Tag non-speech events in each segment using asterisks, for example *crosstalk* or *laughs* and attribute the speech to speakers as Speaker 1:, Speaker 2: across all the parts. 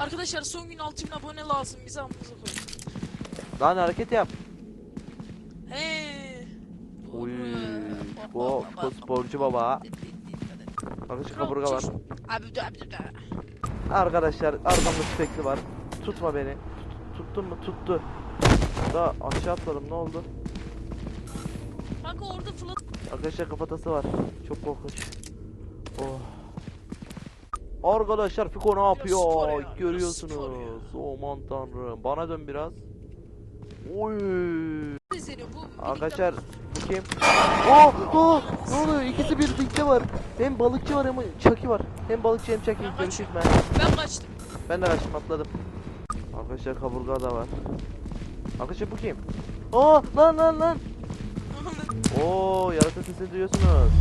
Speaker 1: Arkadaşlar son gün 6000 abone lazım bize amınıza koyun.
Speaker 2: Lan hareket yap.
Speaker 1: He.
Speaker 2: Uy, bu, bu sporcu baba. Arkadaşlar kaburga var.
Speaker 1: Abi dur abi dur.
Speaker 2: Arkadaşlar arkamda tüfekli var. Tutma beni. Tut- tuttun mu? Tuttu. Daha aşağı atladım ne oldu?
Speaker 1: Kanka orada flat.
Speaker 2: Arkadaşlar kafatası var. Çok korkunç. Oh. Arkadaşlar Fiko ne yapıyor? Görüyorsunuz. Aman tanrım. Bana dön biraz. Oy. Arkadaşlar bu kim? Oh, oh, ne oluyor? İkisi birlikte var. Hem balıkçı var hem çaki var. Hem balıkçı hem çaki.
Speaker 1: Ben
Speaker 2: Görüşürüz ben.
Speaker 1: Ben kaçtım.
Speaker 2: Ben de kaçtım atladım. Arkadaşlar kaburga da var. Arkadaşlar bu kim? Aa lan lan lan. *laughs* Oo yarasa sesi duyuyorsunuz.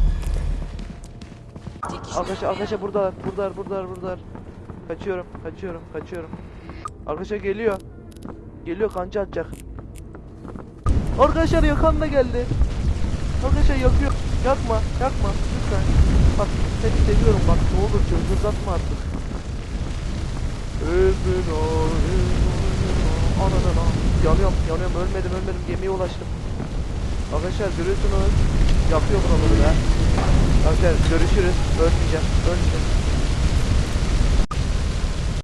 Speaker 2: Arkadaşlar arkadaşlar buradalar buradalar buradalar buradalar. Kaçıyorum kaçıyorum kaçıyorum. Arkadaşlar geliyor. Geliyor kanca atacak. Arkadaşlar yakan da geldi. Arkadaşlar yakıyor. Yakma yakma lütfen. Bak seni seviyorum bak ne olur çıldırtma artık. Ömrün o Ananana Yanıyorum yanıyorum ölmedim ölmedim gemiye ulaştım Arkadaşlar görüyorsunuz Yakıyor buraları ya Arkadaşlar görüşürüz. Ölmeyeceğim. Ölmeyeceğim